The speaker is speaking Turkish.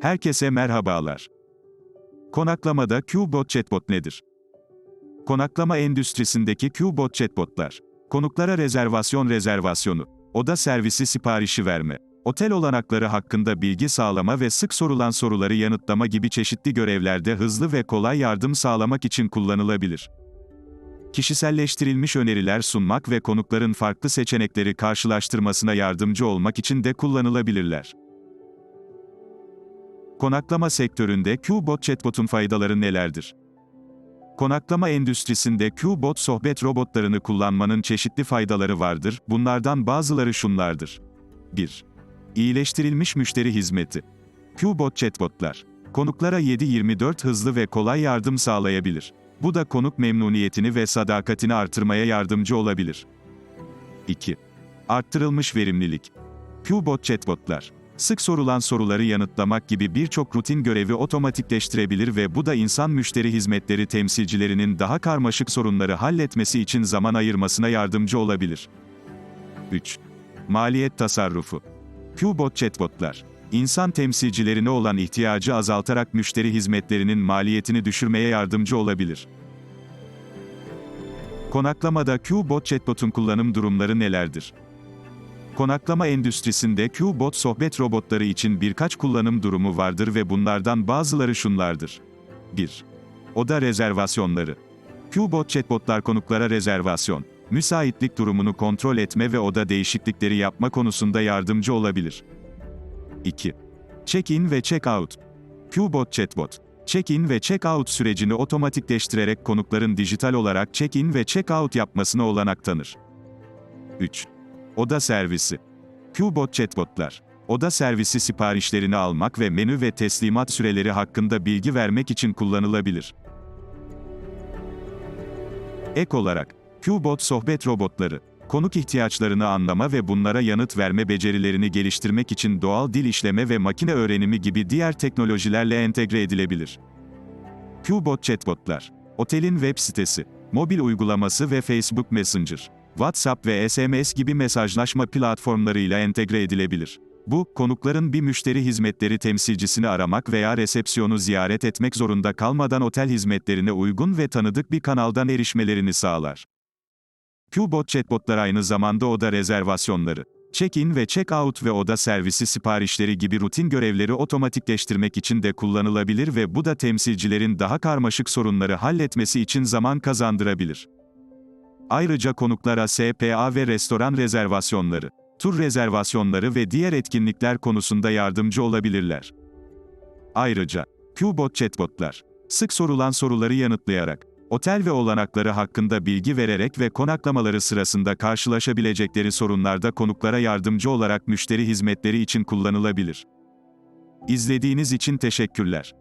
Herkese merhabalar. Konaklamada Q-Bot Chatbot nedir? Konaklama endüstrisindeki Q-Bot Chatbotlar. Konuklara rezervasyon rezervasyonu, oda servisi siparişi verme, otel olanakları hakkında bilgi sağlama ve sık sorulan soruları yanıtlama gibi çeşitli görevlerde hızlı ve kolay yardım sağlamak için kullanılabilir. Kişiselleştirilmiş öneriler sunmak ve konukların farklı seçenekleri karşılaştırmasına yardımcı olmak için de kullanılabilirler. Konaklama sektöründe Q-Bot chatbot'un faydaları nelerdir? Konaklama endüstrisinde Q-Bot sohbet robotlarını kullanmanın çeşitli faydaları vardır. Bunlardan bazıları şunlardır. 1. İyileştirilmiş müşteri hizmeti. Q-Bot chatbotlar konuklara 7/24 hızlı ve kolay yardım sağlayabilir. Bu da konuk memnuniyetini ve sadakatini artırmaya yardımcı olabilir. 2. Arttırılmış verimlilik. Q-Bot chatbotlar sık sorulan soruları yanıtlamak gibi birçok rutin görevi otomatikleştirebilir ve bu da insan müşteri hizmetleri temsilcilerinin daha karmaşık sorunları halletmesi için zaman ayırmasına yardımcı olabilir. 3. Maliyet tasarrufu. Q-Bot chatbotlar, insan temsilcilerine olan ihtiyacı azaltarak müşteri hizmetlerinin maliyetini düşürmeye yardımcı olabilir. Konaklamada Q-Bot chatbot'un kullanım durumları nelerdir? Konaklama endüstrisinde Q-Bot sohbet robotları için birkaç kullanım durumu vardır ve bunlardan bazıları şunlardır. 1. Oda rezervasyonları. Q-Bot chatbotlar konuklara rezervasyon, müsaitlik durumunu kontrol etme ve oda değişiklikleri yapma konusunda yardımcı olabilir. 2. Check-in ve check-out. Q-Bot chatbot, check-in ve check-out sürecini otomatikleştirerek konukların dijital olarak check-in ve check-out yapmasına olanak tanır. 3. Oda servisi. Q-Bot chatbotlar. Oda servisi siparişlerini almak ve menü ve teslimat süreleri hakkında bilgi vermek için kullanılabilir. Ek olarak, Q-Bot sohbet robotları, konuk ihtiyaçlarını anlama ve bunlara yanıt verme becerilerini geliştirmek için doğal dil işleme ve makine öğrenimi gibi diğer teknolojilerle entegre edilebilir. Q-Bot chatbotlar, otelin web sitesi, mobil uygulaması ve Facebook Messenger, WhatsApp ve SMS gibi mesajlaşma platformlarıyla entegre edilebilir. Bu, konukların bir müşteri hizmetleri temsilcisini aramak veya resepsiyonu ziyaret etmek zorunda kalmadan otel hizmetlerine uygun ve tanıdık bir kanaldan erişmelerini sağlar. Q-Bot chatbotlar aynı zamanda oda rezervasyonları, check-in ve check-out ve oda servisi siparişleri gibi rutin görevleri otomatikleştirmek için de kullanılabilir ve bu da temsilcilerin daha karmaşık sorunları halletmesi için zaman kazandırabilir. Ayrıca konuklara SPA ve restoran rezervasyonları, tur rezervasyonları ve diğer etkinlikler konusunda yardımcı olabilirler. Ayrıca, Q-Bot chatbotlar, sık sorulan soruları yanıtlayarak, otel ve olanakları hakkında bilgi vererek ve konaklamaları sırasında karşılaşabilecekleri sorunlarda konuklara yardımcı olarak müşteri hizmetleri için kullanılabilir. İzlediğiniz için teşekkürler.